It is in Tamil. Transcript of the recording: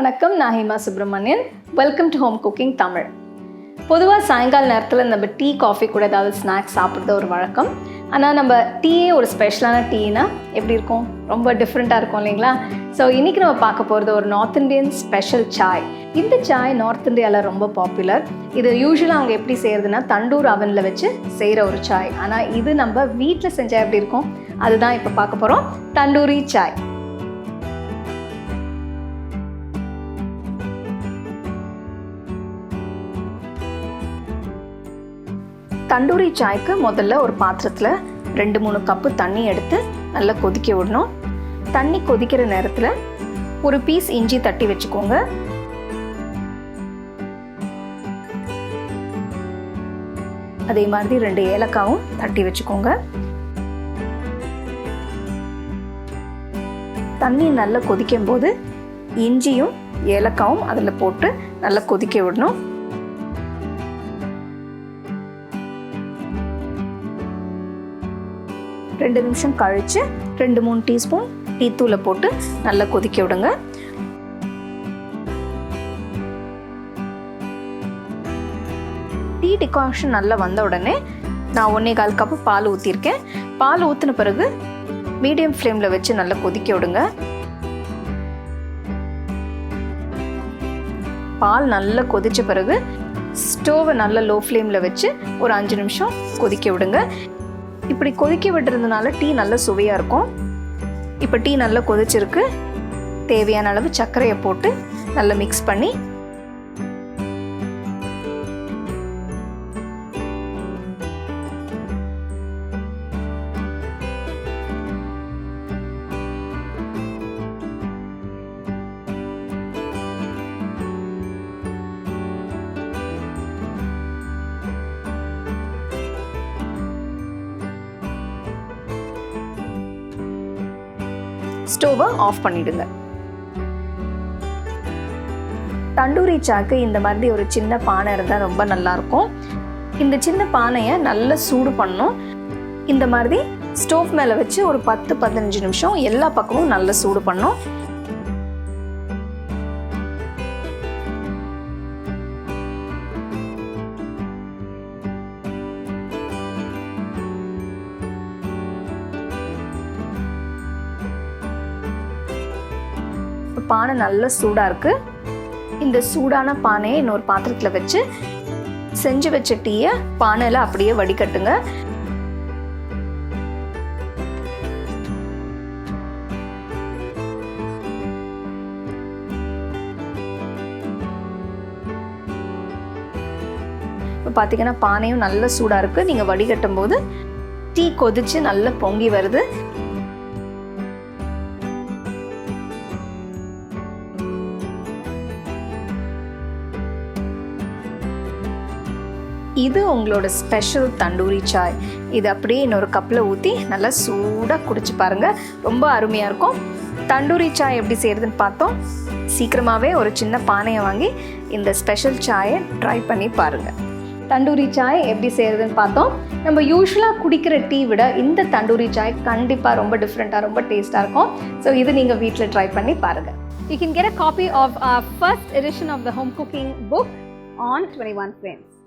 வணக்கம். நான் Hema Subramanian welcome to home cooking Tamil பொதுவாக சாயங்கால நேரத்தில் நம்ம டீ காஃபி கூட ஏதாவது ஸ்நாக்ஸ் சாப்பிட்றது ஒரு வழக்கம். ஆனால் நம்ம டீயே ஒரு ஸ்பெஷலான டீனா எப்படி இருக்கும்? ரொம்ப டிஃப்ரெண்ட்டாக இருக்கும் இல்லைங்களா? ஸோ இன்றைக்கி நம்ம பார்க்க போகிறது ஒரு நார்த் இந்தியன் ஸ்பெஷல் சாய் இந்த சாய் நார்த் இந்தியாவில் ரொம்ப பாப்புலர் இது யூஸ்வலாக அவங்க எப்படி செய்கிறதுனா தண்டூர் அவனில் வச்சு செய்கிற ஒரு சாய் ஆனால் இது நம்ம வீட்டில் செஞ்சால் எப்படி இருக்கும்? அதுதான் இப்போ பார்க்க போகிறோம் தண்டூரி சாய் தண்டூரி சாய்க்கு முதல்ல ஒரு பாத்திரத்தில் ரெண்டு மூணு கப்பு தண்ணி எடுத்து நல்லா கொதிக்க விடணும். தண்ணி கொதிக்கிற நேரத்தில் ஒரு பீஸ் இஞ்சி தட்டி வச்சுக்கோங்க. அதே மாதிரி ரெண்டு ஏலக்காவும் தட்டி வச்சுக்கோங்க. தண்ணி நல்லா கொதிக்கும் போது இஞ்சியும் ஏலக்காவும் அதில் போட்டு நல்லா கொதிக்க விடணும். ரெண்டு நிமிஷம் கழித்து ரெண்டு மூணு டீஸ்பூன் டீத்தூளை போட்டு நல்லா கொதிக்க விடுங்க. டீ டிகாஷன் நல்லா வந்த உடனே நான் ஒன்றே கால் கப்பு பால் ஊற்றிருக்கேன் பால் ஊற்றின பிறகு மீடியம் ஃப்ளேமில் வச்சு நல்லா கொதிக்க விடுங்க. பால் நல்லா கொதித்த பிறகு ஸ்டோவை நல்லா லோ ஃப்ளேமில் வச்சு ஒரு அஞ்சு நிமிஷம் கொதிக்க விடுங்க. இப்படி கொதிக்க விட்டுறதுனால டீ நல்ல சுவையாக இருக்கும். இப்போ டீ நல்லா கொதிச்சிருக்கு. தேவையான அளவு சர்க்கரையை போட்டு நல்லா மிக்ஸ் பண்ணி ஸ்டோவை ஆஃப் பண்ணிடுங்க. தண்டூரி சாக்கு இந்த மாதிரி ஒரு சின்ன பானை இருந்தால் ரொம்ப நல்லாயிருக்கும் இந்த சின்ன பானையை நல்லா சூடு பண்ணும் இந்த மாதிரி ஸ்டோவ் மேலே வச்சு ஒரு பத்து பதினஞ்சு நிமிஷம் எல்லா பக்கமும் நல்லா சூடு பண்ணும் பானை நல்ல சூடாக இருக்குது இந்த சூடான பானையை இன்னொரு பாத்திரத்தில் வச்சு செஞ்சு வச்ச டீயை பானையில் அப்படியே வடிகட்டுங்க. இப்போ பார்த்தீங்கன்னா பானையும் நல்ல சூடாக இருக்குது நீங்கள் வடிகட்டும் போது டீ கொதிச்சு நல்லா பொங்கி வருது. இது உங்களோட ஸ்பெஷல் தண்டூரி சாய். இது அப்படியே இன்னொரு கப்பில் ஊற்றி நல்லா சூடாக குடிச்சு பாருங்கள் ரொம்ப அருமையாக இருக்கும். தண்டூரி சாய் எப்படி செய்கிறதுன்னு பார்த்தோம். சீக்கிரமாகவே ஒரு சின்ன பானையை வாங்கி இந்த ஸ்பெஷல் சாயை ட்ரை பண்ணி பாருங்கள் தண்டூரி சாய் எப்படி செய்கிறதுன்னு பார்த்தோம். நம்ம யூஸ்வலாக குடிக்கிற டீ விட இந்த தண்டூரி சாய் கண்டிப்பாக ரொம்ப டிஃப்ரெண்ட்டாக ரொம்ப டேஸ்ட்டாக இருக்கும். ஸோ இது நீங்கள் வீட்டில் ட்ரை பண்ணி பாருங்கள் You can get a copy of our first edition of the home cooking book on 21 frames.